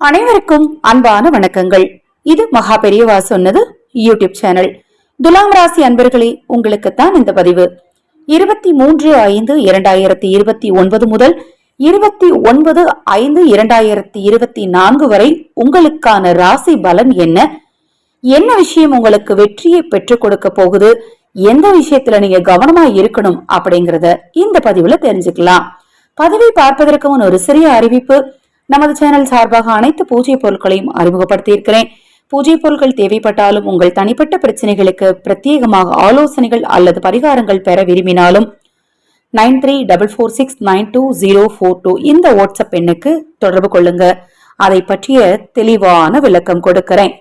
அனைவருக்கும் அன்பான வணக்கங்கள். இது மகா பெரியவா சொன்னது யூடியூப் சேனல். துலாம் ராசி அன்பர்களே உங்களுக்குத்தான் இந்த பதிவு. இருபத்தி மூன்று ஐந்து இரண்டாயிரத்தி இருபத்தி ஒன்பது முதல் இருபத்தி ஒன்பது ஐந்து இரண்டாயிரத்தி இருபத்தி நான்கு வரை உங்களுக்கான ராசி பலன் என்ன? என்ன விஷயம் உங்களுக்கு வெற்றியை பெற்றுக் கொடுக்க போகுது? எந்த விஷயத்துல நீங்க கவனமா இருக்கணும் அப்படிங்கறத இந்த பதிவுல தெரிஞ்சுக்கலாம். பதிவை பார்ப்பதற்கு முன் ஒரு சிறிய அறிவிப்பு. நமது சேனல் சார்பாக அனைத்து பூஜை பொருட்களையும் அறிமுகப்படுத்தியிருக்கிறேன். பூஜை பொருட்கள் தேவைப்பட்டாலும் உங்கள் தனிப்பட்ட பிரச்சனைகளுக்கு பிரத்யேகமாக ஆலோசனைகள் அல்லது பரிகாரங்கள் பெற விரும்பினாலும் nine three double four six nine two zero four two இந்த வாட்ஸ்அப் எண்ணுக்கு தொடர்பு கொள்ளுங்க. அதை பற்றிய தெளிவான விளக்கம் கொடுக்கிறேன்.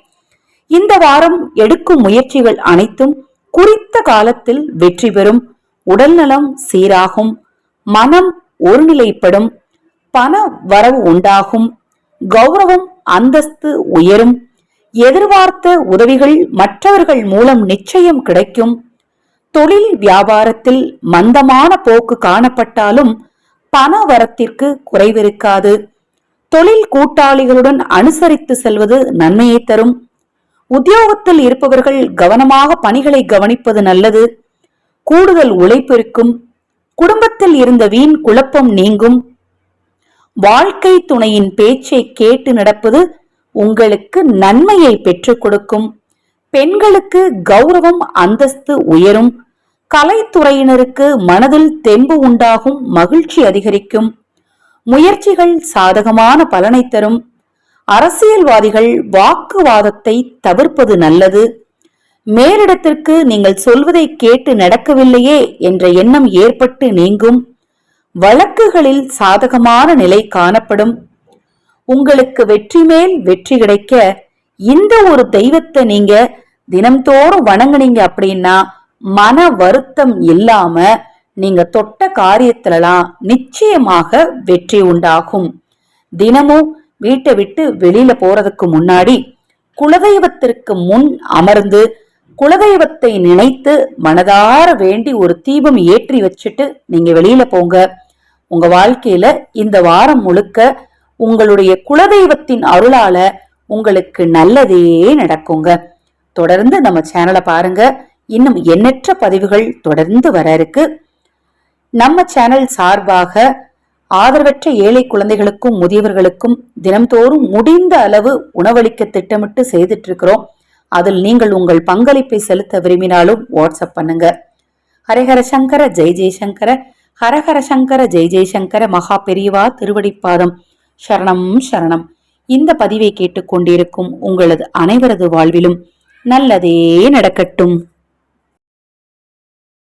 இந்த வாரம் எடுக்கும் முயற்சிகள் அனைத்தும் குறித்த காலத்தில் வெற்றி பெறும் உடல்நலம் சீராகும் மனம் ஒருநிலைப்படும் பண வரவு உண்டாகும். கௌரவம் அந்தஸ்து உயரும். எதிர்பார்த்த உதவிகள் மற்றவர்கள் மூலம் நிச்சயம் கிடைக்கும். தொழில் வியாபாரத்தில் மந்தமான போக்கு காணப்பட்டாலும் பண வரத்திற்கு குறைவிருக்காது. தொழில் கூட்டாளிகளுடன் அனுசரித்து செல்வது நன்மையை தரும். உத்தியோகத்தில் இருப்பவர்கள் கவனமாக பணிகளை கவனிப்பது நல்லது. கூடுதல் உழைப்பிருக்கும் குடும்பத்தில் இருந்த வீண் குழப்பம் நீங்கும். வாழ்க்கை துணையின் பேச்சை கேட்டு நடப்பது உங்களுக்கு நன்மையை பெற்றுக் கொடுக்கும். பெண்களுக்கு கௌரவம் அந்தஸ்து உயரும். கலைத்துறையினருக்கு மனதில் தெம்பு உண்டாகும் மகிழ்ச்சி அதிகரிக்கும். முயற்சிகள் சாதகமான பலனை தரும். அரசியல்வாதிகள் வாக்குவாதத்தை தவிர்ப்பது நல்லது. மேலிடத்திற்கு நீங்கள் சொல்வதை கேட்டு நடக்கவில்லையே என்ற எண்ணம் ஏற்பட்டு நீங்கும். வழக்குகளில் சாதகமான நிலை காணப்படும். உங்களுக்கு வெற்றி மேல் வெற்றி கிடைக்க இந்த ஒரு தெய்வத்தை நீங்க தினம்தோறும் வணங்குனீங்க அப்படின்னா மன வருத்தம் இல்லாம நீங்க தொட்ட காரியத்திலலாம் நிச்சயமாக வெற்றி உண்டாகும். தினமும் வீட்டை விட்டு வெளியில போறதுக்கு முன்னாடி குலதெய்வத்திற்கு முன் அமர்ந்து குலதெய்வத்தை நினைத்து மனதார வேண்டி ஒரு தீபம் ஏற்றி வச்சுட்டு நீங்க வெளியில போங்க. உங்க வாழ்க்கையில இந்த வாரம் முழுக்க உங்களுடைய குலதெய்வத்தின் அருளால உங்களுக்கு நல்லதே நடக்குங்க. தொடர்ந்து நம்ம சேனலை பாருங்க. இன்னும் எண்ணற்ற பதிவுகள் தொடர்ந்து வர இருக்கு. நம்ம சேனல் சார்பாக ஆதரவற்ற ஏழை குழந்தைகளுக்கும் முதியவர்களுக்கும் தினம்தோறும் முடிந்த அளவு உணவளிக்க திட்டமிட்டு செய்துட்டு இருக்கிறோம் அதில் நீங்கள் உங்கள் பங்களிப்பை செலுத்த விரும்பினாலும் வாட்ஸ்அப் பண்ணுங்க. ஹரஹர சங்கர ஜெய் ஜெய்சங்கர. ஹரஹர சங்கர ஜெய் ஜெய்சங்கர மகா பெரியவா திருவடிப்பாதம். சரணம் சரணம். இந்த பதிவை கேட்டுக்கொண்டிருக்கும் உங்களது அனைவரது வாழ்விலும் நல்லதே நடக்கட்டும்.